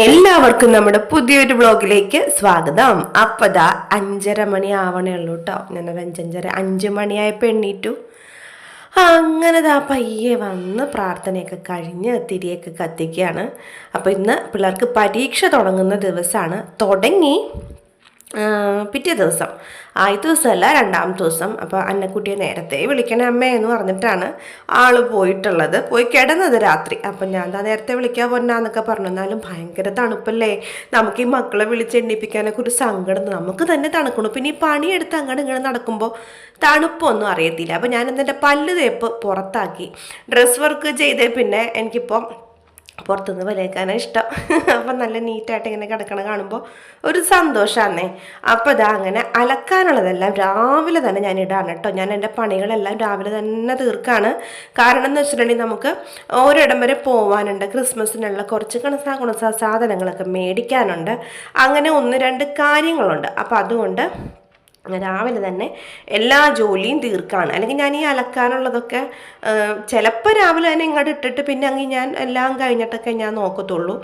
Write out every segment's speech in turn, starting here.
എല്ലാവർക്കും നമ്മുടെ പുതിയൊരു ബ്ലോഗിലേക്ക് സ്വാഗതം. അപ്പതാ അഞ്ചര മണി ആവണേ ഉള്ളൂ കേട്ടോ ഞാനൊരു അഞ്ചഞ്ചര അഞ്ച് മണിയായപ്പോൾ എണ്ണീറ്റു. അങ്ങനെ ദാ പയ്യെ വന്ന് പ്രാർത്ഥനയൊക്കെ കഴിഞ്ഞ് തിരിയൊക്കെ കത്തിക്കുകയാണ് അപ്പോൾ ഇന്ന് പിള്ളേർക്ക് പരീക്ഷ തുടങ്ങുന്ന ദിവസമാണ് തുടങ്ങി പിറ്റേ ദിവസം. ആദ്യത്തെ ദിവസമല്ല രണ്ടാമത്തെ ദിവസം. അപ്പോൾ അന്നക്കുട്ടിയെ നേരത്തെ വിളിക്കണേ അമ്മേ എന്ന് പറഞ്ഞിട്ടാണ് ആൾ പോയിട്ടുള്ളത്. പോയി കിടന്നത് രാത്രി. അപ്പം ഞാൻ എന്താ നേരത്തെ വിളിക്കാൻ പൊന്നാന്നൊക്കെ പറഞ്ഞു. എന്നാലും ഭയങ്കര തണുപ്പല്ലേ? നമുക്ക് ഈ മക്കളെ വിളിച്ച് എണ്ണിപ്പിക്കാനൊക്കെ ഒരു സങ്കടം. നമുക്ക് തന്നെ തണുക്കണം. പിന്നെ ഈ പണിയെടുത്ത് അങ്ങോട്ട് ഇങ്ങനെ നടക്കുമ്പോൾ തണുപ്പൊന്നും അറിയത്തില്ല. അപ്പം ഞാൻ എന്നിട്ട് പല്ല് തേപ്പ് പുറത്താക്കി. ഡ്രസ് വർക്ക് ചെയ്തേ പിന്നെ എനിക്കിപ്പം പുറത്തുനിന്ന് വിലയേക്കാനാണ് ഇഷ്ടം. അപ്പം നല്ല നീറ്റായിട്ട് ഇങ്ങനെ കിടക്കണ കാണുമ്പോൾ ഒരു സന്തോഷമാണേ അപ്പോൾ ഇതാ അങ്ങനെ അലക്കാനുള്ളതെല്ലാം രാവിലെ തന്നെ ഞാൻ ഇടാണ് കേട്ടോ. ഞാൻ എന്റെ പണികളെല്ലാം രാവിലെ തന്നെ തീർക്കാണ്. കാരണം എന്ന് വെച്ചിട്ടുണ്ടെങ്കിൽ നമുക്ക് ഓരോടം വരെ പോകാനുണ്ട് ക്രിസ്മസിനുള്ള കുറച്ച് കണസാ കുണസാ സാധനങ്ങളൊക്കെ മേടിക്കാനുണ്ട്. അങ്ങനെ ഒന്ന് രണ്ട് കാര്യങ്ങളുണ്ട്. അപ്പോൾ അതുകൊണ്ട് രാവിലെ തന്നെ എല്ലാ ജോലിയും തീർക്കാണ്. അല്ലെങ്കിൽ ഞാൻ ഈ അലക്കാനുള്ളതൊക്കെ ചിലപ്പോൾ രാവിലെ തന്നെ ഇങ്ങോട്ട് ഇട്ടിട്ട് പിന്നെ അങ്ങ് ഞാൻ എല്ലാം കഴിഞ്ഞിട്ടൊക്കെ ഞാൻ നോക്കത്തുള്ളൂ.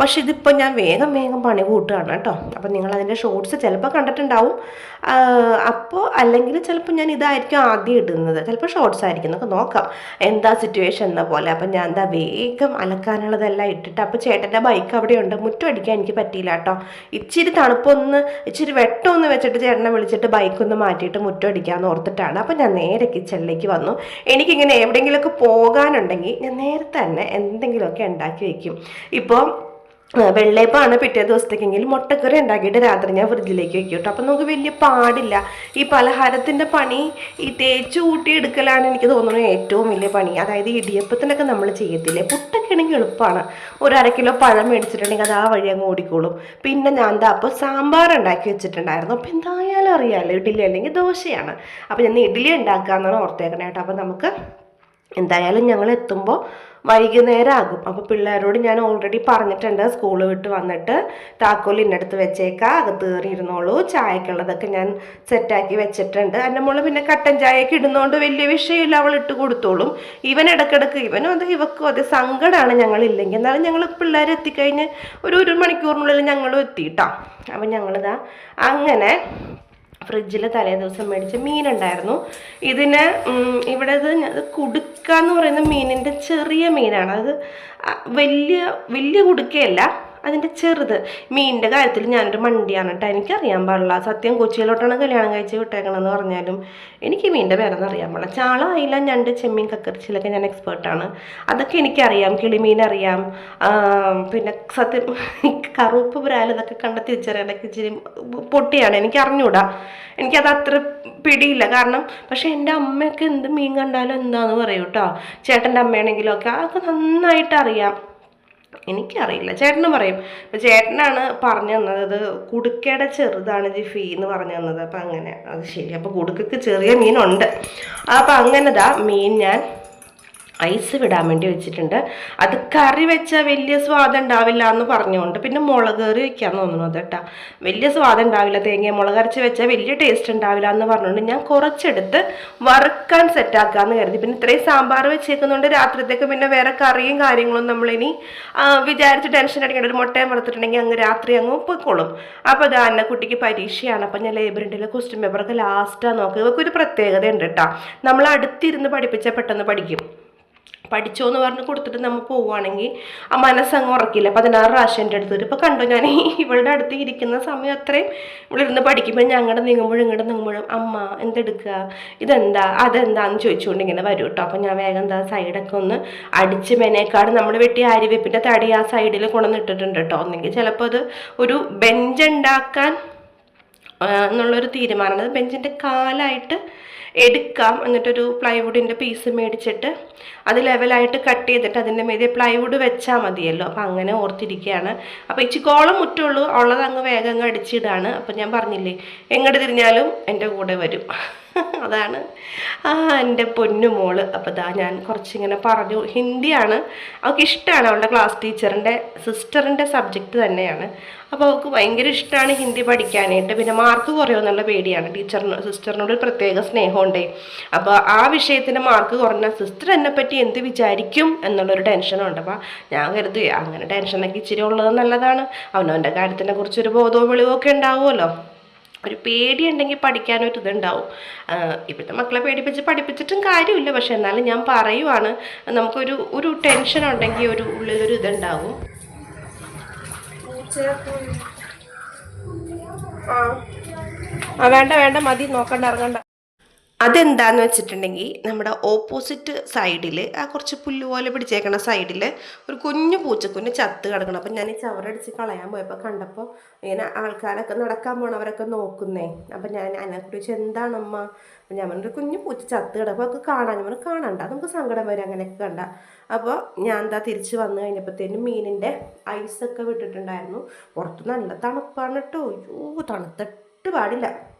പക്ഷെ ഇതിപ്പോൾ ഞാൻ വേഗം വേഗം പണി കൂട്ടുകയാണ് കേട്ടോ. അപ്പം നിങ്ങൾ അതിന്റെ ഷോർട്സ് ചിലപ്പോൾ കണ്ടിട്ടുണ്ടാവും അപ്പോൾ അല്ലെങ്കിൽ ചിലപ്പോൾ ഞാൻ ഇതായിരിക്കും ആദ്യം ഇടുന്നത്. ചിലപ്പോൾ ഷോർട്സ് ആയിരിക്കും. നമുക്ക് നോക്കാം. എന്താ സിറ്റുവേഷൻ എന്ന പോലെ. അപ്പം ഞാൻ എന്താ വേഗം അലക്കാനുള്ളതെല്ലാം ഇട്ടിട്ട് അപ്പോൾ ചേട്ടന്റെ ബൈക്ക് അവിടെ ഉണ്ട് മുറ്റം അടിക്കാൻ എനിക്ക് പറ്റിയില്ല കേട്ടോ. ഇച്ചിരി തണുപ്പൊന്ന് ഇച്ചിരി വെട്ടമൊന്ന് വെച്ചിട്ട് ചേട്ടനെ വിളിച്ചിട്ട് ബൈക്ക് ഒന്ന് മാറ്റിയിട്ട് മുറ്റം അടിക്കാമെന്ന് ഓർത്തിട്ടാണ്. അപ്പം ഞാൻ നേരെ കിച്ചണിലേക്ക് വന്നു. എനിക്കിങ്ങനെ എവിടെയെങ്കിലുമൊക്കെ പോകാനുണ്ടെങ്കിൽ ഞാൻ നേരത്തെ തന്നെ എന്തെങ്കിലുമൊക്കെ ഉണ്ടാക്കി വയ്ക്കും ഇപ്പോൾ വെള്ളയപ്പമാണ് പിറ്റേ ദിവസത്തേക്കെങ്കിൽ മുട്ടക്കറി ഉണ്ടാക്കിയിട്ട് രാത്രി ഞാൻ ഫ്രിഡ്ജിലേക്ക് വെക്കും കേട്ടോ. അപ്പം നമുക്ക് വലിയ പാടില്ല. ഈ പലഹാരത്തിന്റെ പണി ഈ തേച്ച് കൂട്ടി എടുക്കലാണ് എനിക്ക് തോന്നുന്നത് ഏറ്റവും വലിയ പണി. അതായത് ഇടിയപ്പത്തിനൊക്കെ നമ്മൾ ചെയ്യത്തില്ലേ? പുട്ടൊക്കെ ആണെങ്കിൽ എളുപ്പമാണ്. ഒരു കിലോ പഴം മേടിച്ചിട്ടുണ്ടെങ്കിൽ അത് ആ വഴി അങ്ങ് ഓടിക്കോളും. പിന്നെ ഞാൻ എന്താ അപ്പോൾ സാമ്പാർ ഉണ്ടാക്കി വെച്ചിട്ടുണ്ടായിരുന്നു. അപ്പോൾ എന്തായാലും അറിയാമല്ലോ ഇഡ്ഡലി അല്ലെങ്കിൽ ദോശയാണ്. അപ്പോൾ ഞാൻ ഇഡ്ഡലി ഉണ്ടാക്കാമെന്നാണ് ഓർത്തേക്കണേ കേട്ടോ. അപ്പോൾ നമുക്ക് എന്തായാലും ഞങ്ങൾ എത്തുമ്പോൾ വൈകുന്നേരം ആകും അപ്പോൾ പിള്ളേരോട് ഞാൻ ഓൾറെഡി പറഞ്ഞിട്ടുണ്ട് സ്കൂൾ വിട്ട് വന്നിട്ട് താക്കോൽ ഇന്നടുത്ത് വെച്ചേക്കാം അകത്ത് കയറി ചായക്കുള്ളതൊക്കെ ഞാൻ സെറ്റാക്കി വെച്ചിട്ടുണ്ട്. എന്റെ മോൾ പിന്നെ കട്ടൻ ചായയൊക്കെ ഇടുന്നതുകൊണ്ട് വലിയ വിഷയമില്ല അവൾ ഇട്ട് കൊടുത്തോളും. ഇവൻ ഇടക്കിടക്ക് ഇവനും അത് ഇവക്കും അത് സങ്കടമാണ് ഞങ്ങളില്ലെങ്കിൽ. എന്നാലും ഞങ്ങൾ പിള്ളേർ എത്തിക്കഴിഞ്ഞ് ഒരു ഒരു മണിക്കൂറിനുള്ളിൽ ഞങ്ങളും എത്തിയിട്ടാണ് അപ്പം ഞങ്ങളിതാ അങ്ങനെ ഫ്രിഡ്ജിൽ തലേ ദിവസം മേടിച്ച മീനുണ്ടായിരുന്നു. ഇതിന് ഇവിടെ ഇത് കുടുക്ക എന്ന് പറയുന്ന മീനിന്റെ ചെറിയ മീനാണ്. അത് വലിയ വലിയ കുടുക്കയല്ല. അതിന്റെ ചെറുത്. മീനിന്റെ കാര്യത്തിൽ ഞാനൊരു മണ്ടിയാണ് കേട്ടോ. എനിക്കറിയാൻ പാടില്ല. സത്യം കൊച്ചിയിലോട്ടാണ് കല്യാണം കഴിച്ച് വിട്ടേക്കണമെന്ന് പറഞ്ഞാലും എനിക്ക് മീനിന്റെ പേരൊന്നും അറിയാൻ പാടില്ല. ചാള അയില ഞണ്ട് ചെമ്മീൻ കക്കറിച്ചിലൊക്കെ ഞാൻ എക്സ്പേർട്ടാണ് അതൊക്കെ എനിക്കറിയാം. കിളിമീൻ അറിയാം. പിന്നെ സത്യം കറുപ്പ് ബ്രാൽ ഇതൊക്കെ കണ്ട തിരിച്ചറിയാനൊക്കെ ഇച്ചിരി പൊട്ടിയാണ്. എനിക്ക് അറിഞ്ഞൂടാ. എനിക്കത് അത്ര പിടിയില്ല. കാരണം പക്ഷേ എന്റെ അമ്മയൊക്കെ എന്ത് മീൻ കണ്ടാലും എന്താണെന്ന് പറയൂ കേട്ടോ ചേട്ടന്റെ അമ്മയാണെങ്കിലും ഒക്കെ അതൊക്കെ നന്നായിട്ട് അറിയാം. എനിക്കറിയില്ല. ചേട്ടനും പറയും. അപ്പം ചേട്ടനാണ് പറഞ്ഞു തന്നത് അത് കുടുക്കയുടെ ചെറുതാണ് ജിഫി എന്ന് പറഞ്ഞു തന്നത്. അപ്പം അങ്ങനെ അത് ശരി. അപ്പോൾ കുടുക്കക്ക് ചെറിയ മീനുണ്ട്. അപ്പം അങ്ങനെതാ മീൻ ഞാൻ ഐസ് വിടാൻ വേണ്ടി വെച്ചിട്ടുണ്ട്. അത് കറി വെച്ചാൽ വലിയ സ്വാദം ഉണ്ടാവില്ല എന്ന് പറഞ്ഞുകൊണ്ട് പിന്നെ മുളക് കറി വെക്കാൻ തോന്നുന്നു കേട്ടോ വലിയ സ്വാദം ഉണ്ടാവില്ല. തേങ്ങ മുളക് അരച്ച് വെച്ചാൽ വലിയ ടേസ്റ്റ് ഉണ്ടാവില്ല എന്ന് പറഞ്ഞുകൊണ്ട് ഞാൻ കുറച്ചെടുത്ത് വറുക്കാൻ സെറ്റാക്കാന്ന് കരുതി. പിന്നെ ഇത്രയും സാമ്പാർ വെച്ചേക്കുന്നതുകൊണ്ട് രാത്രിത്തേക്ക് പിന്നെ വേറെ കറിയും കാര്യങ്ങളും നമ്മളിനി വിചാരിച്ച് ടെൻഷൻ അടിക്കേണ്ട ഒരു മുട്ടയും വറുത്തിട്ടുണ്ടെങ്കിൽ അങ്ങ് രാത്രി അങ്ങ് പൊയ്ക്കോളും അപ്പോൾ അത് അന്ന കുട്ടിക്ക് പരീക്ഷയാണ്. അപ്പം ഞാൻ ലേബറിന്റെ ക്വസ്റ്റ്യൻ പേപ്പറൊക്കെ ലാസ്റ്റാണ് നോക്കുക ഇവർക്ക് ഒരു പ്രത്യേകത ഉണ്ട് കേട്ടോ നമ്മൾ അടുത്തിരുന്ന് പഠിപ്പിച്ചാൽ പെട്ടെന്ന് പഠിക്കും. പഠിച്ചോ എന്ന് പറഞ്ഞ് കൊടുത്തിട്ട് നമ്മൾ പോവുകയാണെങ്കിൽ ആ മനസ്സങ്ങ് ഉറക്കില്ല. പതിനാറ് പ്രാവശ്യം എന്റെ അടുത്ത് ഇപ്പോൾ കണ്ടോ ഞാൻ ഇവളുടെ അടുത്ത് ഇരിക്കുന്ന സമയം അത്രയും ഇവളിരുന്ന് പഠിക്കുമ്പോൾ ഞങ്ങളുടെ നീങ്ങുമ്പോഴും ഇങ്ങോട്ട് നീങ്ങുമ്പോഴും അമ്മ എന്തെടുക്കുക ഇതെന്താ? അതെന്താന്ന് ചോദിച്ചുകൊണ്ട് ഇങ്ങനെ വരും കേട്ടോ. അപ്പോൾ ഞാൻ വേഗം എന്താ സൈഡൊക്കെ ഒന്ന് അടിച്ച് മെനേക്കാട് നമ്മൾ വെട്ടി അരിവേപ്പിന്റെ തടി ആ സൈഡിൽ കൊണ്ടുവന്നിട്ടിട്ടുണ്ട് കേട്ടോ. ഒന്നെങ്കിൽ ചിലപ്പോൾ അത് ഒരു ബെഞ്ച് ഉണ്ടാക്കാൻ എന്നുള്ളൊരു തീരുമാനമാണ് ബെഞ്ചിന്റെ കാലായിട്ട് എടുക്കാം എന്നിട്ടൊരു പ്ലൈവുഡിന്റെ പീസ് മേടിച്ചിട്ട് അത് ലെവലായിട്ട് കട്ട് ചെയ്തിട്ട് അതിന്റെ മീതെ പ്ലൈവുഡ് വെച്ചാൽ മതിയല്ലോ. അപ്പം അങ്ങനെ ഓർത്തിരിക്കുകയാണ് അപ്പോൾ ഇച്ചിക്കോളം മുറ്റുള്ളൂ ഉള്ളത് അങ്ങ് വേഗം അങ്ങ് അടിച്ചിടാണ്. അപ്പം ഞാൻ പറഞ്ഞില്ലേ എങ്ങോട്ട് തിരിഞ്ഞാലും എന്റെ കൂടെ വരും. അതാണ്. ആ എന്റെ പൊന്നു മോൾ. അപ്പോൾ ദാ ഞാൻ കുറച്ചിങ്ങനെ പറഞ്ഞു. ഹിന്ദിയാണ്. അവൾക്ക് ഇഷ്ടമാണ് അവളുടെ ക്ലാസ് ടീച്ചറിന്റെ സിസ്റ്ററിന്റെ സബ്ജക്റ്റ് തന്നെയാണ്. അപ്പോൾ അവൾക്ക് ഭയങ്കര ഇഷ്ടമാണ് ഹിന്ദി പഠിക്കാനായിട്ട്. പിന്നെ മാർക്ക് കുറയുമെന്നുള്ള പേടിയാണ് ടീച്ചറിന് സിസ്റ്ററിനോട് ഒരു പ്രത്യേക സ്നേഹമുണ്ടേ. അപ്പോൾ ആ വിഷയത്തിന് മാർക്ക് കുറഞ്ഞ സിസ്റ്റർ എന്നെ പറ്റി എന്ത് വിചാരിക്കും എന്നുള്ളൊരു ടെൻഷനുണ്ട് അപ്പോൾ ഞാൻ കരുതി അങ്ങനെ ടെൻഷനൊക്കെ ഇച്ചിരി ഉള്ളത് നല്ലതാണ്. അവനവന്റെ കാര്യത്തിനെ കുറിച്ചൊരു ബോധവും വിളിവൊക്കെ ഉണ്ടാവുമല്ലോ. ഒരു പേടിയുണ്ടെങ്കിൽ പഠിക്കാനൊരു ഇതുണ്ടാവും. ഇപ്പോഴത്തെ മക്കളെ പേടിപ്പിച്ച് പഠിപ്പിച്ചിട്ടും കാര്യമില്ല. പക്ഷെ എന്നാലും ഞാൻ പറയുവാണ് നമുക്കൊരു ഒരു ടെൻഷൻ ഉണ്ടെങ്കിൽ ഒരു ഉള്ളിലൊരു ഇതുണ്ടാവും. ആ വേണ്ട വേണ്ട മതി. നോക്കണ്ട ഇറങ്ങണ്ട. അതെന്താന്ന് വെച്ചിട്ടുണ്ടെങ്കിൽ നമ്മുടെ ഓപ്പോസിറ്റ് സൈഡിൽ ആ കുറച്ച് പുല്ല് പോലെ പിടിച്ചേക്കണ സൈഡിൽ ഒരു കുഞ്ഞു പൂച്ചക്കുഞ്ഞ് ചത്ത് കിടക്കണം. അപ്പം ഞാൻ ഈ ചവറടിച്ച് കളയാൻ പോയപ്പോൾ കണ്ടപ്പോൾ ഇങ്ങനെ ആൾക്കാരൊക്കെ നടക്കാൻ പോണവരൊക്കെ നോക്കുന്നേ. അപ്പം ഞാൻ അതിനെക്കുറിച്ച് എന്താണമ്മ? അപ്പം ഞാൻ പറഞ്ഞൊരു കുഞ്ഞു പൂച്ച ചത്ത് കിടപ്പോൾ ഒക്കെ കാണാൻ ഞാൻ കാണണ്ട. നമുക്ക് സങ്കടം വരും. അങ്ങനെയൊക്കെ കണ്ട. അപ്പോൾ ഞാൻ എന്താ തിരിച്ച് വന്നു കഴിഞ്ഞപ്പോഴത്തേനും മീനിന്റെ ഐസൊക്കെ വിട്ടിട്ടുണ്ടായിരുന്നു. പുറത്ത് നല്ല തണുപ്പാണ് കേട്ടോ അയ്യോ തണുത്തിട്ട് പാടില്ല.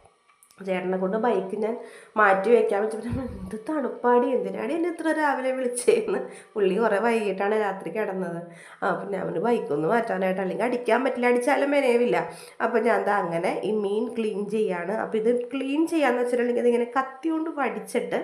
ചേട്ടനെ കൊണ്ട് ബൈക്ക് ഞാൻ മാറ്റി വയ്ക്കാൻ പറ്റും. എന്ത് തണുപ്പാടി എന്തിനാടി എന്നെ ഇത്ര രാവിലെ വിളിച്ചേന്ന്? പുള്ളി കുറേ വൈകിട്ടാണ് രാത്രി കിടന്നത്. ആ പിന്നെ അവന് ബൈക്കൊന്ന് മാറ്റാനായിട്ട് അല്ലെങ്കിൽ അടിക്കാൻ പറ്റില്ല അടിച്ചാലും മെനവില്ല അപ്പം ഞാൻ എന്താ അങ്ങനെ ഈ മീൻ ക്ലീൻ ചെയ്യാണ്. അപ്പോൾ ഇത് ക്ലീൻ ചെയ്യാന്ന് വെച്ചിട്ടുണ്ടെങ്കിൽ ഇതിങ്ങനെ കത്തി കൊണ്ട് വടിച്ചിട്ട്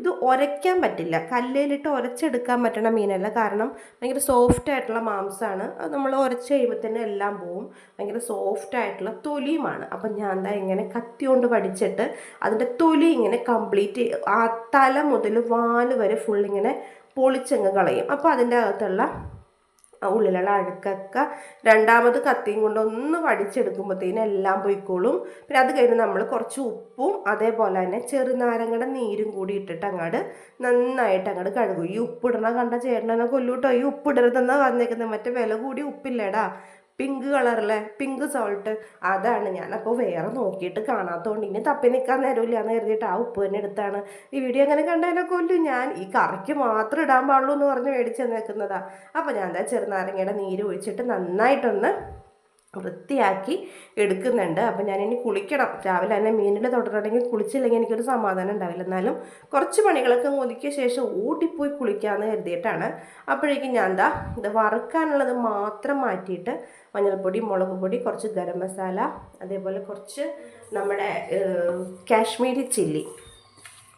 ഇത് ഉരയ്ക്കാൻ പറ്റില്ല. കല്ലിലിട്ട് ഉരച്ചെടുക്കാൻ പറ്റണ മീനല്ല. കാരണം ഭയങ്കര സോഫ്റ്റ് ആയിട്ടുള്ള മാംസമാണ് അത് നമ്മൾ ഉരച്ച് കഴിയുമ്പോൾ തന്നെ എല്ലാം പോവും. ഭയങ്കര സോഫ്റ്റ് ആയിട്ടുള്ള തൊലിയുമാണ്. അപ്പം ഞാൻ എന്താ ഇങ്ങനെ കത്തി കൊണ്ട് വടിച്ച് വെച്ചിട്ട് അതിന്റെ തൊലി ഇങ്ങനെ കംപ്ലീറ്റ് ആ തല മുതൽ വാൽ വരെ ഫുൾ ഇങ്ങനെ പൊളിച്ചങ്ങ് കളയും. അപ്പോൾ അതിന്റെ അകത്തുള്ള ഉള്ളിലുള്ള അഴുക്കൊക്കെ രണ്ടാമത് കത്തിയും കൊണ്ട് ഒന്ന് വടിച്ചെടുക്കുമ്പോഴത്തേനും എല്ലാം പോയിക്കോളും. പിന്നെ അത് കഴിഞ്ഞ് നമ്മൾ കുറച്ച് ഉപ്പും അതേപോലെ തന്നെ ചെറുനാരങ്ങയുടെ നീരും കൂടി ഇട്ടിട്ട് അങ്ങോട്ട് നന്നായിട്ട് അങ്ങോട്ട് കഴുകും. ഈ ഉപ്പിടണ കണ്ട ചേട്ടനെ കൊല്ലൂട്ടോ. ഈ ഉപ്പിടരുതെന്നാണ് പറഞ്ഞേക്കുന്നത് മറ്റേ വില കൂടി ഉപ്പില്ലേടാ. പിങ്ക് കളറിലെ പിങ്ക് സോൾട്ട്. അതാണ് ഞാൻ അപ്പോൾ വേറെ നോക്കിയിട്ട് കാണാത്തതുകൊണ്ട് ഇനി തപ്പി നിൽക്കാൻ നേരമില്ല എന്ന് കരുതിയിട്ട് ആ ഉപ്പ് തന്നെ എടുത്താണ്. ഈ വീഡിയോ അങ്ങനെ കണ്ടതിനെ കൊല്ലും. ഞാൻ ഈ കറിക്ക് മാത്രം ഇടാൻ പാടുള്ളൂ എന്ന് പറഞ്ഞ് മേടിച്ച് നിൽക്കുന്നതാണ് അപ്പോൾ ഞാൻ എന്താ ചെറുനാരങ്ങയുടെ നീര് ഒഴിച്ചിട്ട് നന്നായിട്ടൊന്ന് വൃത്തിയാക്കി എടുക്കുന്നുണ്ട്. അപ്പം ഞാനിനി കുളിക്കണം. രാവിലെ തന്നെ മീനിൽ തൊട്ടിട്ടുണ്ടെങ്കിൽ കുളിച്ചില്ലെങ്കിൽ എനിക്കൊരു സമാധാനം ഉണ്ടാവില്ല. എന്നാലും കുറച്ച് പണികളൊക്കെ ഒതുക്കിയ ശേഷം ഓടിപ്പോയി കുളിക്കാമെന്ന് കരുതിയിട്ടാണ്. അപ്പോഴേക്കും ഞാൻ എന്താ ഇത് വറുക്കാനുള്ളത് മാത്രം മാറ്റിയിട്ട് മഞ്ഞൾപ്പൊടി മുളക് പൊടി കുറച്ച് ഗരം മസാല അതേപോലെ കുറച്ച് നമ്മുടെ കാശ്മീരി ചില്ലി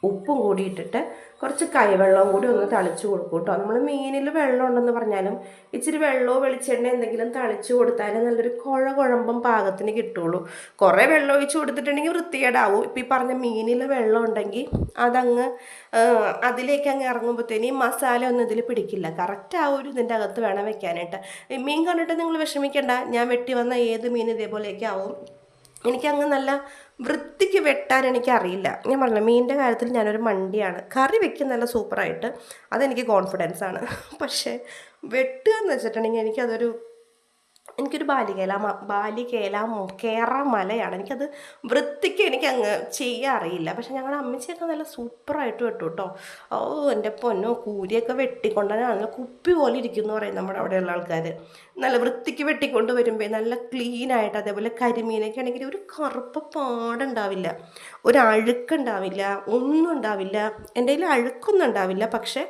ഉപ്പും കൂടി ഇട്ടിട്ട് കുറച്ച് കൈവെള്ളവും കൂടി ഒന്ന് തളിച്ചു കൊടുക്കും കേട്ടോ. നമ്മൾ മീനിൽ വെള്ളം ഉണ്ടെന്ന് പറഞ്ഞാലും ഇച്ചിരി വെള്ളമോ വെളിച്ചെണ്ണ എന്തെങ്കിലും തളിച്ചു കൊടുത്താലേ നല്ലൊരു കുഴ കുഴമ്പം പാകത്തിന് കിട്ടുള്ളൂ. കുറേ വെള്ളം ഒഴിച്ച് കൊടുത്തിട്ടുണ്ടെങ്കിൽ വൃത്തികേടാവും. ഇപ്പം ഈ പറഞ്ഞ മീനിൽ വെള്ളം ഉണ്ടെങ്കിൽ അതങ്ങ് അതിലേക്ക് അങ്ങ് ഇറങ്ങുമ്പോഴത്തേനും മസാല ഒന്നും ഇതിൽ പിടിക്കില്ല. കറക്റ്റ് ആ ഒരു ഇതിന്റെ അകത്ത് വേണം വെക്കാനായിട്ട്. മീൻ കണ്ടിട്ട് നിങ്ങൾ വിഷമിക്കേണ്ട. ഞാൻ വെട്ടി വന്ന ഏത് മീൻ ഇതേപോലെയൊക്കെ ആവും. എനിക്കങ്ങ് നല്ല വൃത്തിക്ക് വെട്ടാൻ എനിക്ക് അറിയില്ല ഞാൻ പറഞ്ഞില്ല മീനിന്റെ കാര്യത്തിൽ ഞാനൊരു മണ്ടിയാണ്. കറി വെക്കുന്ന നല്ല സൂപ്പറായിട്ട് അതെനിക്ക് കോൺഫിഡൻസ് ആണ്. പക്ഷേ വെട്ടുക എന്ന് വെച്ചിട്ടുണ്ടെങ്കിൽ എനിക്കതൊരു എനിക്കൊരു ബാലികേല ബാലികേല കേറ മലയാണ്. എനിക്കത് വൃത്തിക്ക് എനിക്ക് അങ്ങ് ചെയ്യാൻ അറിയില്ല. പക്ഷെ ഞങ്ങളുടെ അമ്മച്ചിയൊക്കെ നല്ല സൂപ്പറായിട്ട് വെട്ടു കേട്ടോ ഓ എന്റെ പൊന്നോ കൂരിയൊക്കെ വെട്ടിക്കൊണ്ടാണ് കുപ്പി പോലെ ഇരിക്കുന്നു എന്ന് പറയും നമ്മുടെ അവിടെയുള്ള ആൾക്കാർ നല്ല വൃത്തിക്ക് വെട്ടിക്കൊണ്ട് വരുമ്പോൾ നല്ല ക്ലീനായിട്ട് അതേപോലെ കരിമീനൊക്കെ ആണെങ്കിൽ ഒരു കറുപ്പ് പാടുണ്ടാവില്ല ഒരു അഴുക്കുണ്ടാവില്ല ഒന്നും ഉണ്ടാവില്ല. എന്റെ കയ്യിൽ അഴുക്കൊന്നും ഉണ്ടാവില്ല. പക്ഷേ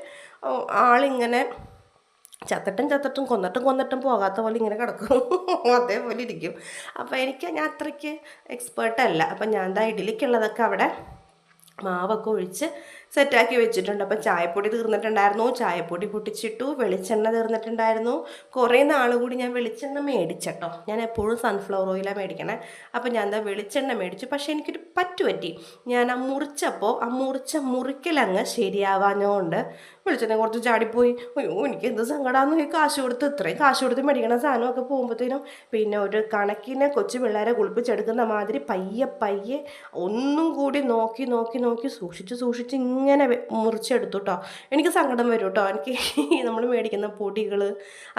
ആളിങ്ങനെ ചത്തട്ടും ചത്തട്ടും കൊന്നിട്ടും കൊന്നിട്ടും പോകാത്ത പോലെ ഇങ്ങനെ കിടക്കും. അതേപോലെ ഇരിക്കും. അപ്പോൾ എനിക്ക് ഞാൻ അത്രയ്ക്ക് എക്സ്പേർട്ടല്ല അപ്പം ഞാൻ എന്താ ഇഡലിക്കുള്ളതൊക്കെ അവിടെ മാവൊക്കെ ഒഴിച്ച് സെറ്റാക്കി വെച്ചിട്ടുണ്ട്. അപ്പം ചായപ്പൊടി തീർന്നിട്ടുണ്ടായിരുന്നു. ചായപ്പൊടി പൊട്ടിച്ചിട്ടു വെളിച്ചെണ്ണ തീർന്നിട്ടുണ്ടായിരുന്നു. കുറേ നാൾ കൂടി ഞാൻ വെളിച്ചെണ്ണ മേടിച്ചട്ടോ. ഞാൻ എപ്പോഴും സൺഫ്ലവർ ഓയിലാണ് മേടിക്കണേ. അപ്പം ഞാൻ എന്താ വെളിച്ചെണ്ണ മേടിച്ചു. പക്ഷേ എനിക്കൊരു പറ്റുപറ്റി. ഞാൻ ആ മുറിച്ചപ്പോൾ ആ മുറിച്ച മുറിക്കലങ്ങ് ശരിയാവാഞ്ഞോണ്ട് വെളിച്ചെണ്ണ കുറച്ച് ചാടിപ്പോയി. അയ്യോ എനിക്ക് എന്ത് സങ്കടമാണെന്ന് ഈ കാശ് കൊടുത്ത് ഇത്രയും കാശ് കൊടുത്ത് മേടിക്കണ സാധനമൊക്കെ പോകുമ്പോഴത്തേനും പിന്നെ ഒരു കണക്കിനെ കൊച്ചു പിള്ളേരെ കുളിപ്പിച്ചെടുക്കുന്ന മാതിരി പയ്യെ പയ്യെ ഒന്നും കൂടി നോക്കി നോക്കി നോക്കി സൂക്ഷിച്ച് സൂക്ഷിച്ച് ഇങ്ങനെ മുറിച്ചെടുത്തു കേട്ടോ എനിക്ക് സങ്കടം വരും കേട്ടോ എനിക്ക് നമ്മൾ മേടിക്കുന്ന പൊടികൾ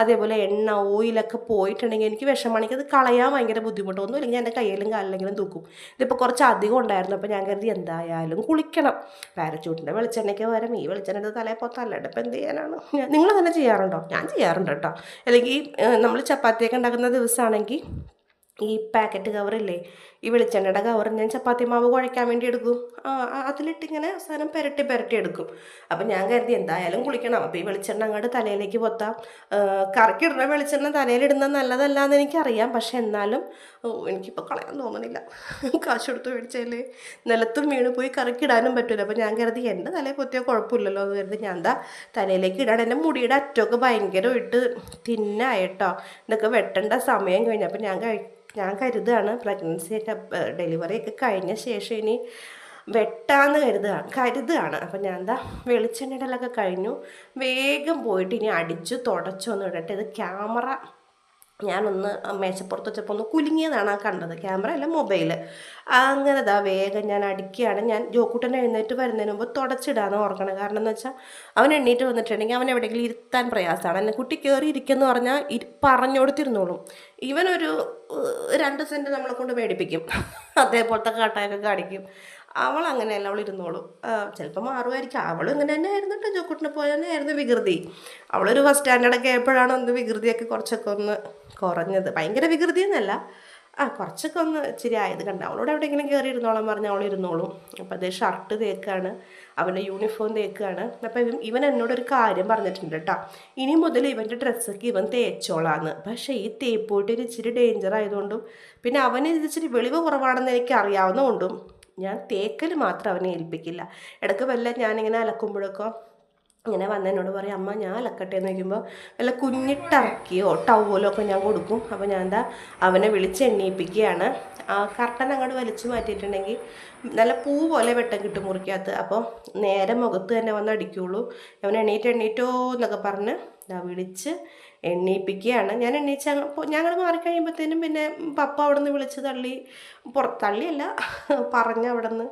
അതേപോലെ എണ്ണ ഓയിലൊക്കെ പോയിട്ടുണ്ടെങ്കിൽ എനിക്ക് വിഷമാണെങ്കിൽ അത് കളയാൻ ഭയങ്കര ബുദ്ധിമുട്ടൊന്നും ഇല്ലെങ്കിൽ എന്റെ കയ്യിലും കാലിലെങ്കിലും തൂക്കും. ഇതിപ്പോൾ കുറച്ച് അധികം ഉണ്ടായിരുന്നു. അപ്പോൾ ഞാൻ കരുതി എന്തായാലും കുളിക്കണം. പാരച്ചൂട്ടിന്റെ വെളിച്ചെണ്ണയ്ക്ക് പകരം ഈ വെളിച്ചെണ്ണ തലയിൽ പോത്തല്ലട്ടോ ഇപ്പം എന്ത് ചെയ്യാനാണ്? നിങ്ങൾ തന്നെ ചെയ്യാറുണ്ടോ? ഞാൻ ചെയ്യാറുണ്ട് കേട്ടോ. അല്ലെങ്കിൽ നമ്മൾ ചപ്പാത്തിയൊക്കെ ഉണ്ടാക്കുന്ന ദിവസമാണെങ്കിൽ ഈ പാക്കറ്റ് കവറില്ലേ ഈ വെളിച്ചെണ്ണയുടെ കവർ ഞാൻ ചപ്പാത്തി മാവ് കുഴയ്ക്കാൻ വേണ്ടി എടുക്കും. ആ ആ, അതിലിട്ട് ഇങ്ങനെ അവസാനം പെരട്ടി പെരട്ടി എടുക്കും. അപ്പം ഞാൻ കരുതി എന്തായാലും കുളിക്കണം. അപ്പോൾ ഈ വെളിച്ചെണ്ണ അങ്ങോട്ട് തലയിലേക്ക് പൊത്താം. കറക്കിടുന്ന വെളിച്ചെണ്ണ തലയിലിടുന്നത് നല്ലതല്ല എന്ന് എനിക്കറിയാം. പക്ഷെ എന്നാലും എനിക്കിപ്പോൾ കളയാൻ തോന്നുന്നില്ല കാശ് കൊടുത്ത് മേടിച്ചാലേ നിലത്തും വീണ് പോയി കറക്കിടാനും പറ്റില്ല അപ്പോൾ ഞാൻ കരുതി എന്റെ തലയിൽ പൊത്തിയാൽ കുഴപ്പമില്ലല്ലോ എന്ന് കരുതി ഞാൻ എന്താ തലയിലേക്ക് ഇടാൻ എന്റെ മുടിയുടെ അറ്റമൊക്കെ ഭയങ്കരമായിട്ട് തിന്നായിട്ടോ ഇതൊക്കെ വെട്ടേണ്ട സമയം കഴിഞ്ഞു. അപ്പോൾ ഞാൻ കഴി ഞാൻ കരുതുകയാണ് ഡെലിവറി ഒക്കെ കഴിഞ്ഞ ശേഷം ഇനി വെട്ടാന്ന് കരുതുകയാണ് കരുതുകയാണ് അപ്പം ഞാൻ എന്താ വെളിച്ചെണ്ണയിടലൊക്കെ കഴിഞ്ഞു. വേഗം പോയിട്ട് ഇനി അടിച്ചു തുടച്ചൊന്നും ഇടട്ടെ. ഇത് ക്യാമറ ഞാനൊന്ന് മേശപ്പുറത്ത് വെച്ചപ്പോൾ ഒന്ന് കുലുങ്ങിയതാണ് ആ കണ്ടത്. ക്യാമറ അല്ല മൊബൈൽ അങ്ങനെ ദാ വേഗം ഞാൻ അടിക്കുകയാണ്. ഞാൻ ജോക്കൂട്ടൻ എഴുന്നേറ്റ് വരുന്നതിന് മുമ്പ് തുടച്ചിടാന്ന് ഓർക്കണം. കാരണം എന്ന് വെച്ചാൽ അവൻ എണ്ണീറ്റ് വന്നിട്ടുണ്ടെങ്കിൽ അവൻ എവിടെയെങ്കിലും ഇരുത്താൻ പ്രയാസമാണ്. എന്നെ കുട്ടി കയറി ഇരിക്കുമെന്ന് പറഞ്ഞാൽ ഇരു പറഞ്ഞുകൊടുത്തിരുന്നോളും ഇവനൊരു രണ്ട് സെന്റ് നമ്മളെ കൊണ്ട് മേടിപ്പിക്കും. അതേപോലത്തെ കാട്ടായൊക്കെ കാണിക്കും. അവൾ അങ്ങനെയല്ല അവൾ ഇരുന്നോളും ചിലപ്പോൾ മാറുമായിരിക്കും. അവൾ ഇങ്ങനെ തന്നെ ആയിരുന്നു കേട്ടോ ജോക്കുട്ടിനെ പോലെ തന്നെ ആയിരുന്നു വികൃതി. അവളൊരു ഫസ്റ്റ് സ്റ്റാൻഡേർഡൊക്കെ ആയപ്പോഴാണ് ഒന്ന് വികൃതിയൊക്കെ കുറച്ചൊക്കെ ഒന്ന് കുറഞ്ഞത്. ഭയങ്കര വികൃതി എന്നല്ല. ആ കുറച്ചൊക്കെ ഒന്ന് ഇച്ചിരി ആയത് കണ്ട. അവളോട് ഇങ്ങനെ കയറി ഇരുന്നോളാൻ പറഞ്ഞ് അവൾ ഇരുന്നോളും അപ്പോൾ അതേ ഷർട്ട് തേക്കാണ്. അവന്റെ യൂണിഫോം തേക്കാണ്. അപ്പോൾ ഇവൻ എന്നോടൊരു കാര്യം പറഞ്ഞിട്ടുണ്ട് കേട്ടോ ഇനി മുതൽ ഇവന്റെ ഡ്രസ്സൊക്കെ ഇവൻ തേച്ചോളാന്ന്. പക്ഷേ ഈ തേപ്പോയിട്ട് ഇച്ചിരി ഡേഞ്ചർ ആയതുകൊണ്ടും പിന്നെ അവന് ഇത് ഇച്ചിരി വെളിവ് കുറവാണെന്ന് എനിക്ക് അറിയാവുന്നതുകൊണ്ടും ഞാൻ തേക്കൽ മാത്രം അവനെ ഏൽപ്പിക്കില്ല. ഇടയ്ക്ക് വല്ല ഞാനിങ്ങനെ അലക്കുമ്പോഴൊക്കെ ഇങ്ങനെ വന്നതിനോട് പറയും അമ്മ ഞാൻ അലക്കട്ടെ എന്ന് ചോദിക്കുമ്പോൾ വല്ല കുഞ്ഞിട്ടിറക്കിയോ ടവലോ ഒക്കെ ഞാൻ കൊടുക്കും. അപ്പോൾ ഞാൻ എന്താ അവനെ വിളിച്ച് എണ്ണീപ്പിക്കുകയാണ്. ആ കർട്ടൻ അങ്ങോട്ട് വലിച്ചു മാറ്റിയിട്ടുണ്ടെങ്കിൽ നല്ല പൂ പോലെ വെട്ടം കിട്ടും മുറിക്കകത്ത്. അപ്പോൾ നേരെ മുഖത്ത് തന്നെ വന്ന് അടിക്കുകയുള്ളൂ അവൻ എണീറ്റ് എണീറ്റോ എന്നൊക്കെ പറഞ്ഞ് വിളിച്ച് എണ്ണീപ്പിക്കുകയാണ്. ഞാൻ എണ്ണീച്ച് ഞങ്ങൾ മാറിക്കഴിയുമ്പോഴത്തേനും പിന്നെ പപ്പ അവിടെ നിന്ന് വിളിച്ച് തള്ളി പുറത്തള്ളിയല്ല പറഞ്ഞ് അവിടെ നിന്ന്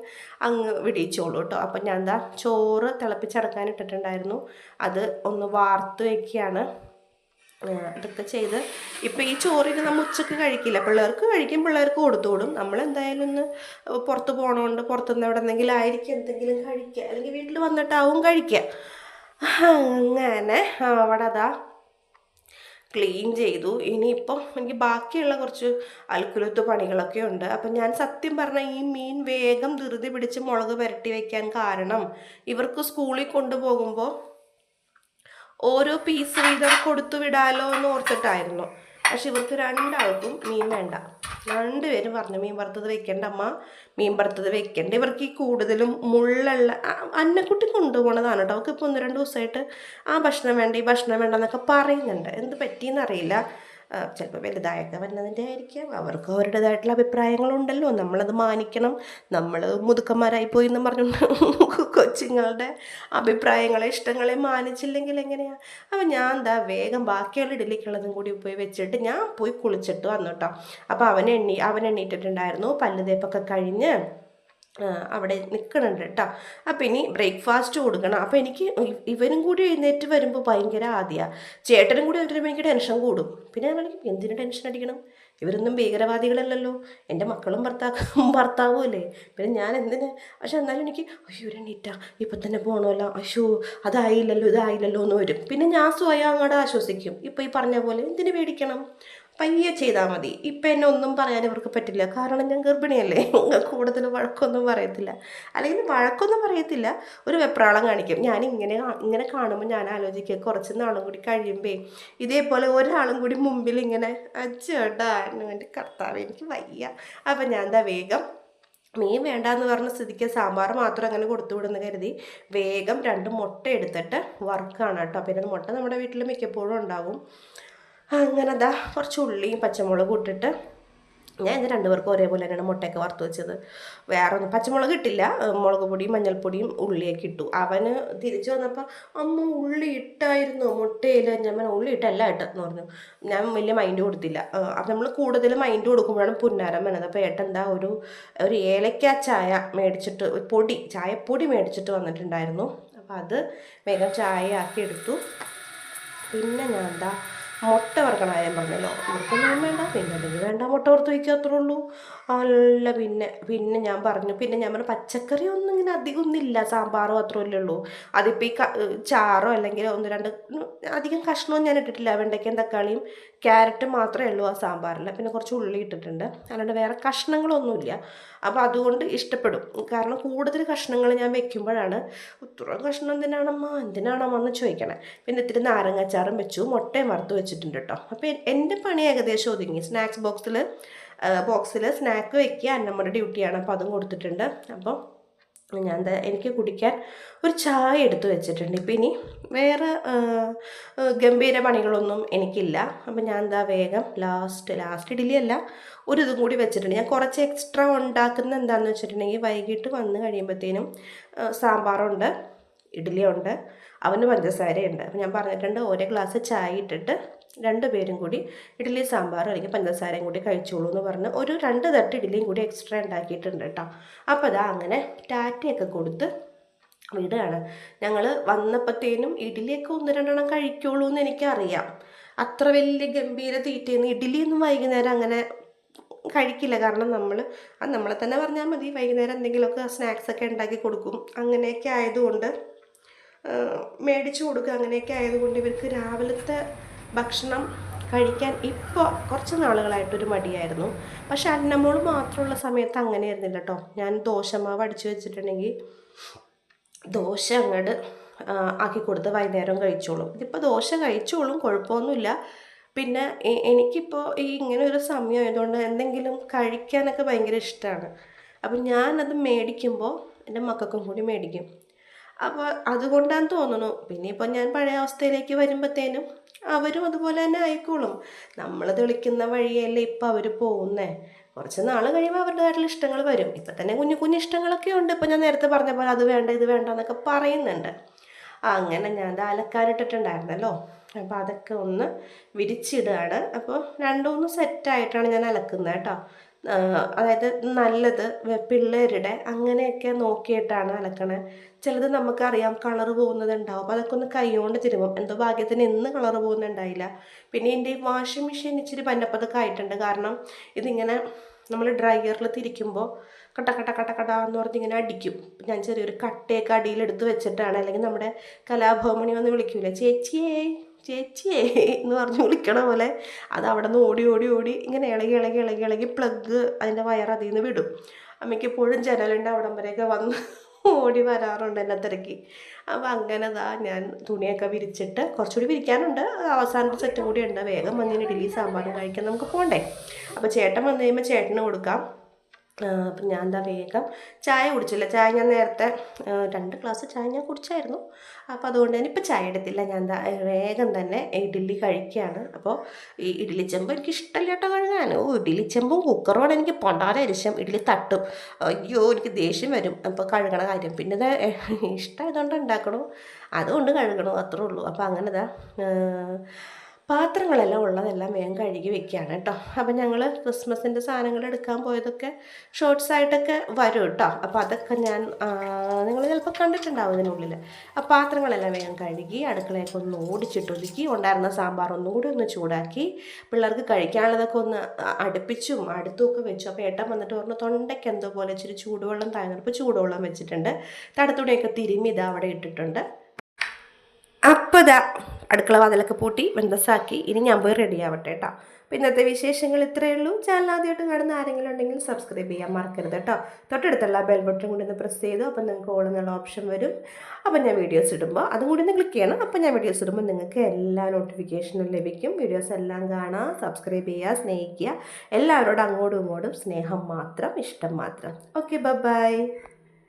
അങ്ങ് വിടിയിച്ചോളൂ കേട്ടോ. അപ്പം ഞാൻ എന്താ ചോറ് തിളപ്പിച്ചടക്കാൻ ഇട്ടിട്ടുണ്ടായിരുന്നു അത് ഒന്ന് വാർത്ത് വയ്ക്കുകയാണ് അതൊക്കെ ചെയ്ത് ഇപ്പം ഈ ചോറിന് നമ്മൾ ഉച്ചയ്ക്ക് കഴിക്കില്ല. പിള്ളേർക്ക് കഴിക്കും പിള്ളേർക്ക് കൊടുത്തുവിടും. നമ്മൾ എന്തായാലും ഒന്ന് പുറത്ത് പോകണോണ്ട് പുറത്തുനിന്ന് എവിടെ എന്തെങ്കിലും ആയിരിക്കും എന്തെങ്കിലും കഴിക്കുക. അല്ലെങ്കിൽ വീട്ടിൽ വന്നിട്ടാവും കഴിക്കുക. അങ്ങനെ അവിടെ അതാ ക്ലീൻ ചെയ്തു. ഇനിയിപ്പം എനിക്ക് ബാക്കിയുള്ള കുറച്ച് അൽക്കുലത്ത് പണികളൊക്കെ ഉണ്ട്. അപ്പം ഞാൻ സത്യം പറഞ്ഞാൽ ഈ മീൻ വേഗം ധൃതി പിടിച്ച് മുളക് പുരട്ടി വയ്ക്കാൻ കാരണം ഇവർക്ക് സ്കൂളിൽ കൊണ്ടുപോകുമ്പോൾ ഓരോ പീസ് വീതം കൊടുത്തു വിടാലോ എന്ന് ഓർത്തിട്ടായിരുന്നു. പക്ഷെ ഇവർക്ക് രണ്ടാൾക്കും മീൻ വേണ്ട. രണ്ടുപേരും പറഞ്ഞു മീൻ വറുത്തത് വെക്കേണ്ട അമ്മ മീൻ വറുത്തത് വെക്കേണ്ട. ഇവർക്ക് ഈ കൂടുതലും മുള്ളുള്ള അന്നക്കുട്ടി കൊണ്ടുപോകണതാണ് കേട്ടോ. അവർക്ക് ഇപ്പോൾ ഒന്ന് രണ്ട് ദിവസമായിട്ട് ആ ഭക്ഷണം വേണ്ട ഈ ഭക്ഷണം വേണ്ട എന്നൊക്കെ പറയുന്നുണ്ട്. എന്ത് പറ്റിയെന്നറിയില്ല. ചിലപ്പോൾ വലുതായൊക്കെ വരുന്നതിന്റെ ആയിരിക്കാം. അവർക്ക് അവരുടേതായിട്ടുള്ള അഭിപ്രായങ്ങളുണ്ടല്ലോ. നമ്മളത് മാനിക്കണം. നമ്മൾ മുതുക്കന്മാരായി പോയി എന്ന് പറഞ്ഞുകൊണ്ട് കൊച്ചുങ്ങളുടെ അഭിപ്രായങ്ങളെ ഇഷ്ടങ്ങളെ മാനിച്ചില്ലെങ്കിൽ എങ്ങനെയാണ് അപ്പം ഞാൻ എന്താ വേഗം ബാക്കിയുള്ള ഇഡലിക്കുള്ളതും കൂടി പോയി വെച്ചിട്ട് ഞാൻ പോയി കുളിച്ചിട്ട് വന്നു കേട്ടോ അപ്പോൾ അവൻ എണ്ണി അവൻ എണ്ണീറ്റിട്ടുണ്ടായിരുന്നു പല്ല് തേപ്പൊക്കെ കഴിഞ്ഞ് അവിടെ നിൽക്കണുണ്ട് കേട്ടോ അപ്പം ഇനി ബ്രേക്ക്ഫാസ്റ്റ് കൊടുക്കണം. അപ്പം എനിക്ക് ഇവരും കൂടി എഴുന്നേറ്റ് വരുമ്പോൾ ഭയങ്കര ആദ്യമാണ് ചേട്ടനും കൂടി ഒരു എനിക്ക് ടെൻഷൻ കൂടും. പിന്നെ ഞാൻ വിളിക്കും എന്തിനു ടെൻഷൻ അടിക്കണം? ഇവരൊന്നും ഭീകരവാദികളല്ലല്ലോ. എന്റെ മക്കളും ഭർത്താവും ഭർത്താവും അല്ലേ? പിന്നെ ഞാൻ എന്തിന്? പക്ഷെ എന്നാലും എനിക്ക് അയ്യോ രണ്ടീറ്റ ഇപ്പം തന്നെ പോകണമല്ലോ അയ്യോ അതായില്ലല്ലോ ഇതായില്ലല്ലോ എന്ന് വരും. പിന്നെ ഞാൻ സ്വയം അങ്ങോട്ട് ആശ്വസിക്കും. ഇപ്പം ഈ പറഞ്ഞ പോലെ എന്തിനു പേടിക്കണം? പയ്യെ ചെയ്താൽ മതി. ഇപ്പം എന്നെ ഒന്നും പറയാൻ ഇവർക്ക് പറ്റില്ല. കാരണം ഞാൻ ഗർഭിണിയല്ലേ. കൂടുതൽ വഴക്കൊന്നും പറയത്തില്ല. അല്ലെങ്കിൽ വഴക്കൊന്നും പറയത്തില്ല. ഒരു വെപ്രാളം കാണിക്കും. ഞാൻ ഇങ്ങനെ ഇങ്ങനെ കാണുമ്പോൾ ഞാൻ ആലോചിക്കുക കുറച്ച് നാളും കൂടി കഴിയുമ്പേ ഇതേപോലെ ഒരാളും കൂടി മുമ്പിൽ ഇങ്ങനെ അച്ചേട്ടാ എന്റെ കർത്താവ് എനിക്ക് വയ്യ. അപ്പം ഞാൻ എന്താ വേഗം മീൻ വേണ്ടാന്ന് പറഞ്ഞ സ്ഥിതിക്ക് സാമ്പാർ മാത്രം അങ്ങനെ കൊടുത്തു വിടുന്ന കരുതി വേഗം രണ്ട് മുട്ട എടുത്തിട്ട് വറുക്കാണ് കേട്ടോ. പിന്നെ മുട്ട നമ്മുടെ വീട്ടിൽ മിക്കപ്പോഴും ഉണ്ടാവും. അങ്ങനെ ദാ കുറച്ച് ഉള്ളിയും പച്ചമുളകും ഇട്ടിട്ട് ഞാൻ ഇത് രണ്ടുപേർക്കും ഒരേപോലെ തന്നെയാണ് മുട്ടയൊക്കെ വറുത്ത് വെച്ചത്. വേറെ ഒന്നും പച്ചമുളക് ഇട്ടില്ല. ഏഹ് മുളക് പൊടിയും മഞ്ഞൾപ്പൊടിയും ഉള്ളിയൊക്കെ ഇട്ടു. അവന് തിരിച്ചു വന്നപ്പോൾ അമ്മ ഉള്ളി ഇട്ടായിരുന്നു. മുട്ടയിൽ ഞാൻ ഉള്ളി ഇട്ടല്ല ഇട്ടെന്ന് പറഞ്ഞു. ഞാൻ വലിയ മൈൻഡ് കൊടുത്തില്ല. അപ്പം നമ്മൾ കൂടുതൽ മൈൻഡ് കൊടുക്കുമ്പോഴാണ് പുന്നാരം വന്നത്. അപ്പോൾ ഏട്ടൻ എന്താ ഒരു ഒരു ഏലക്ക ചായ മേടിച്ചിട്ട് പൊടി ചായപ്പൊടി മേടിച്ചിട്ട് വന്നിട്ടുണ്ടായിരുന്നു. അപ്പോൾ അത് വേഗം ചായ ആക്കി എടുത്തു. പിന്നെ ഞാൻ എന്താ മുട്ട വറുക്കണം പറഞ്ഞല്ലോ. ഇവർക്കൊന്നും വേണ്ട പിന്നെ അല്ലെങ്കിൽ വേണ്ട മുട്ട വറുത്ത് വയ്ക്കുക അത്രേ ഉള്ളൂ. അല്ല പിന്നെ പിന്നെ ഞാൻ പറഞ്ഞു പിന്നെ ഞാൻ പറഞ്ഞു പച്ചക്കറി ഒന്നും ഇങ്ങനെ അധികം ഒന്നുമില്ല സാമ്പാറോ അത്രയല്ലേ ഉള്ളൂ അതിപ്പോൾ ഈ ചാറോ അല്ലെങ്കിൽ ഒന്ന് രണ്ട് അധികം കഷ്ണമൊന്നും ഞാൻ ഇട്ടിട്ടില്ല. വെണ്ടയ്ക്കയും തക്കാളിയും ക്യാരറ്റ് മാത്രമേ ഉള്ളൂ ആ സാമ്പാറിൽ പിന്നെ കുറച്ച് ഉള്ളി ഇട്ടിട്ടുണ്ട്. അല്ലാണ്ട് വേറെ കഷ്ണങ്ങളൊന്നുമില്ല. അപ്പോൾ അതുകൊണ്ട് ഇഷ്ടപ്പെടും. കാരണം കൂടുതൽ കഷ്ണങ്ങൾ ഞാൻ വെക്കുമ്പോഴാണ് ഇത്ര കഷ്ണം എന്തിനാണമ്മ? എന്തിനാണമ്മ? എന്ന് ചോദിക്കണേ. പിന്നെ ഇത്തിരി നാരങ്ങാച്ചാറും വെച്ചു. മുട്ടയും വറുത്ത് വെച്ചിട്ടുണ്ട് കേട്ടോ. അപ്പോൾ എന്റെ പണി ഏകദേശം ഒതുങ്ങി. സ്നാക്സ് ബോക്സിൽ ബോക്സിൽ സ്നാക്ക് വെക്കുക. അന്നമ്മയുടെ ഡ്യൂട്ടിയാണ്. അപ്പോൾ അതും കൊടുത്തിട്ടുണ്ട്. അപ്പോൾ ഞാൻ എന്താ എനിക്ക് കുടിക്കാൻ ഒരു ചായ എടുത്ത് വെച്ചിട്ടുണ്ട്. ഇപ്പം ഇനി വേറെ ഗംഭീര പണികളൊന്നും എനിക്കില്ല. അപ്പം ഞാൻ എന്താ വേഗം ലാസ്റ്റ് ലാസ്റ്റ് ഇഡ്ഡലി അല്ല ഒരു ഇതും കൂടി വെച്ചിട്ടുണ്ട്. ഞാൻ കുറച്ച് എക്സ്ട്രാ ഉണ്ടാക്കുന്ന എന്താണെന്ന് വെച്ചിട്ടുണ്ടെങ്കിൽ വൈകിട്ട് വന്ന് കഴിയുമ്പോഴത്തേനും സാമ്പാറുണ്ട്. ഇഡ്ഡലിയുണ്ട് അവന് പഞ്ചസാരയുണ്ട്. അപ്പം ഞാൻ പറഞ്ഞിട്ടുണ്ട് ഓരോ ഗ്ലാസ് ചായ ഇട്ടിട്ട് രണ്ട് പേരും കൂടി ഇഡ്ഡലി സാമ്പാർ അല്ലെങ്കിൽ പഞ്ചസാരയും കൂടി കഴിച്ചോളൂ എന്ന് പറഞ്ഞ് ഒരു രണ്ട് തട്ട് ഇഡ്ഡലിയും കൂടി എക്സ്ട്രാ ഉണ്ടാക്കിയിട്ടുണ്ട് കേട്ടോ അപ്പോൾ അതാ അങ്ങനെ ടാറ്റയൊക്കെ കൊടുത്ത് വിടുകയാണ്. ഞങ്ങൾ വന്നപ്പോഴത്തേനും ഇഡ്ഡലിയൊക്കെ ഒന്ന് രണ്ടെണ്ണം കഴിക്കുള്ളൂ എന്ന് എനിക്കറിയാം. അത്ര വലിയ ഗംഭീര തീറ്റയൊന്നും ഇഡ്ഡലിയൊന്നും വൈകുന്നേരം അങ്ങനെ കഴിക്കില്ല. കാരണം നമ്മൾ നമ്മളെ തന്നെ പറഞ്ഞാൽ മതി. വൈകുന്നേരം എന്തെങ്കിലുമൊക്കെ സ്നാക്സൊക്കെ ഉണ്ടാക്കി കൊടുക്കും. അങ്ങനെയൊക്കെ ആയതുകൊണ്ട് മേടിച്ചു കൊടുക്കുക. അങ്ങനെയൊക്കെ ആയതുകൊണ്ട് ഇവർക്ക് രാവിലത്തെ ഭക്ഷണം കഴിക്കാൻ ഇപ്പോൾ കുറച്ച് നാളുകളായിട്ടൊരു മടിയായിരുന്നു. പക്ഷെ അന്നമോൾ മാത്രമുള്ള സമയത്ത് അങ്ങനെ ആയിരുന്നില്ല കേട്ടോ ഞാൻ ദോശമാവ് അടിച്ചു വെച്ചിട്ടുണ്ടെങ്കിൽ ദോശ അങ്ങോട്ട് ആക്കി കൊടുത്ത് വൈകുന്നേരം കഴിച്ചോളും. ഇതിപ്പോൾ ദോശ കഴിച്ചോളും കുഴപ്പമൊന്നുമില്ല. പിന്നെ എനിക്കിപ്പോൾ ഈ ഇങ്ങനെ ഒരു സമയം ആയതുകൊണ്ട് എന്തെങ്കിലും കഴിക്കാനൊക്കെ ഭയങ്കര ഇഷ്ടമാണ് അപ്പം ഞാനത് മേടിക്കുമ്പോൾ എന്റെ മക്കൾക്കും കൂടി മേടിക്കും. അപ്പോൾ അതുകൊണ്ടാന്ന് തോന്നുന്നു. പിന്നെ ഇപ്പം ഞാൻ പഴയ അവസ്ഥയിലേക്ക് വരുമ്പോഴത്തേനും അവരും അതുപോലെ തന്നെ ആയിക്കോളും. നമ്മൾ തെളിക്കുന്ന വഴിയല്ലേ ഇപ്പം അവർ പോകുന്നേ. കുറച്ച് നാൾ കഴിയുമ്പോൾ അവരുടേതായിട്ടുള്ള ഇഷ്ടങ്ങൾ വരും. ഇപ്പം തന്നെ കുഞ്ഞു കുഞ്ഞു ഇഷ്ടങ്ങളൊക്കെ ഉണ്ട്. ഇപ്പം ഞാൻ നേരത്തെ പറഞ്ഞ പോലെ അത് വേണ്ട ഇത് വേണ്ട എന്നൊക്കെ പറയുന്നുണ്ട്. അങ്ങനെ ഞാൻ അലക്കാനിട്ടിട്ടുണ്ടായിരുന്നല്ലോ. അപ്പോൾ അതൊക്കെ ഒന്ന് വിരിച്ചിടുകയാണ് അപ്പോൾ രണ്ടുമൂന്ന് സെറ്റായിട്ടാണ് ഞാൻ അലക്കുന്നത് കേട്ടോ. അതായത് നല്ലത് പിള്ളേരുടെ അങ്ങനെയൊക്കെ നോക്കിയിട്ടാണ് അലക്കണത് ചിലത് നമുക്കറിയാം കളർ പോകുന്നതുണ്ടാവും അതൊക്കെ ഒന്ന് കൈകൊണ്ട് തിരുമും എന്തോ ഭാഗ്യത്തിന് ഇന്ന് കളർ പോകുന്നുണ്ടായില്ല. പിന്നെ എന്റെ ഈ വാഷിംഗ് മെഷീൻ ഇച്ചിരി പന്നപ്പതൊക്കെ ആയിട്ടുണ്ട്. കാരണം ഇതിങ്ങനെ നമ്മൾ ഡ്രയറിൽ തിരിക്കുമ്പോൾ കട്ട കട്ട കട്ട കട എന്ന് പറഞ്ഞ് ഇങ്ങനെ അടിക്കും. ഞാൻ ചെറിയൊരു കട്ടയൊക്കെ അടിയിലെടുത്ത് വെച്ചിട്ടാണ്. അല്ലെങ്കിൽ നമ്മുടെ കലാഭവമണി വന്ന് വിളിക്കൂല. ചേച്ചിയേ. ചേച്ചിയേ എന്ന് പറഞ്ഞ് വിളിക്കണ പോലെ അത് അവിടെ നിന്ന് ഓടി ഓടി ഓടി ഇങ്ങനെ ഇളകി ഇളകി ഇളകി ഇളകി പ്ലഗ് അതിന്റെ വയർ അതിൽ നിന്ന് വിടും. അമ്മയ്ക്ക് എപ്പോഴും ജനലുണ്ട് അവിടം വരെയൊക്കെ വന്ന് ഓടി വരാറുണ്ട് എന്നെ തിരക്കി. അപ്പോൾ അങ്ങനെ ദാ ഞാൻ തുണിയൊക്കെ വിരിച്ചിട്ട് കുറച്ചുകൂടി വിരിക്കാനുണ്ട്. അവസാനത്തെ സെറ്റും കൂടി ഉണ്ട്. വേഗം വന്നിട്ട് ഇഡ്ഡലി സാമ്പാറും കഴിക്കാൻ നമുക്ക് പോകണ്ടേ അപ്പോൾ ചേട്ടൻ വന്നു കഴിയുമ്പോൾ ചേട്ടന് കൊടുക്കാം. അപ്പം ഞാൻ എന്താ വേഗം ചായ കുടിച്ചില്ല. ചായ ഞാൻ നേരത്തെ രണ്ട് ഗ്ലാസ് ചായ ഞാൻ കുടിച്ചായിരുന്നു. അപ്പോൾ അതുകൊണ്ട് തന്നെ ഇപ്പം ചായ എടുത്തില്ല. ഞാൻ എന്താ വേഗം തന്നെ ഇഡ്ഡലി കഴിക്കുകയാണ്. അപ്പോൾ ഈ ഇഡ്ഡലി ചെമ്പ് എനിക്ക് ഇഷ്ടമല്ല കേട്ടോ കഴുകാൻ. ഓ ഇഡ്ഡലി ചെമ്പും കുക്കറുമാണ്. എനിക്ക് പൊണ്ടാതെ അരിശം ഇഡ്ഡലി തട്ടും. അയ്യോ എനിക്ക് ദേഷ്യം വരും അപ്പോൾ കഴുകണ കാര്യം. പിന്നെ ഇത് ഇഷ്ടമായതുകൊണ്ട് ഉണ്ടാക്കണു. അതുകൊണ്ട് കഴുകണു അത്രേ ഉള്ളൂ. അപ്പോൾ അങ്ങനെ ഇതാ പാത്രങ്ങളെല്ലാം ഉള്ളതെല്ലാം വേഗം കഴുകി വെക്കുകയാണ് കേട്ടോ. അപ്പം ഞങ്ങൾ ക്രിസ്മസിന്റെ സാധനങ്ങൾ എടുക്കാൻ പോയതൊക്കെ ഷോർട്ട്സ് ആയിട്ടൊക്കെ വരും കേട്ടോ. അപ്പോൾ അതൊക്കെ ഞാൻ നിങ്ങൾ ചിലപ്പോൾ കണ്ടിട്ടുണ്ടാവും ഇതിനുള്ളിൽ ആ പാത്രങ്ങളെല്ലാം വേഗം കഴുകി അടുക്കളയൊക്കെ ഒന്ന് ഓടിച്ചിട്ടൊതുക്കി ഉണ്ടായിരുന്ന സാമ്പാർ ഒന്നും കൂടി ഒന്ന് ചൂടാക്കി പിള്ളേർക്ക് കഴിക്കാനുള്ളതൊക്കെ ഒന്ന് അടുപ്പിച്ചും അടുത്തുമൊക്കെ വെച്ചു. അപ്പോൾ ഏട്ടൻ വന്നിട്ട് പറഞ്ഞു തൊണ്ടയ്ക്ക് എന്തോ പോലെ ഇച്ചിരി ചൂടുവെള്ളം താഴ്ന്നപ്പോൾ ചൂടുവെള്ളം വെച്ചിട്ടുണ്ട്. തടത്തുണിയൊക്കെ തിരുമ്മി ഇതാ അവിടെ ഇട്ടിട്ടുണ്ട്. അപ്പോൾ അടുക്കള വാതിലൊക്കെ പൂട്ടി വെന്തസാക്കി ഇനി ഞാൻ പോയി റെഡി ആവട്ടെ കേട്ടോ അപ്പോൾ ഇന്നത്തെ വിശേഷങ്ങൾ ഇത്രയേ ഉള്ളൂ. ചാനൽ ആദ്യമായിട്ട് കാണുന്ന ആരെങ്കിലും ഉണ്ടെങ്കിൽ സബ്സ്ക്രൈബ് ചെയ്യാൻ മറക്കരുത് കേട്ടോ തൊട്ടടുത്തുള്ള ബെൽ ബട്ടൺ കൂടി ഒന്ന് പ്രസ് ചെയ്തു അപ്പം നിങ്ങൾക്ക് ഓൾ എന്നുള്ള ഓപ്ഷൻ വരും. അപ്പം ഞാൻ വീഡിയോസ് ഇടുമ്പോൾ അതും കൂടി ഒന്ന് ക്ലിക്ക് ചെയ്യണം. അപ്പം ഞാൻ വീഡിയോസ് ഇടുമ്പോൾ നിങ്ങൾക്ക് എല്ലാ നോട്ടിഫിക്കേഷനും ലഭിക്കും. വീഡിയോസ് എല്ലാം കാണാം സബ്സ്ക്രൈബ് ചെയ്യുക സ്നേഹിക്കുക. എല്ലാവരോടും അങ്ങോട്ടും ഇങ്ങോട്ടും സ്നേഹം മാത്രം ഇഷ്ടം മാത്രം. Okay bye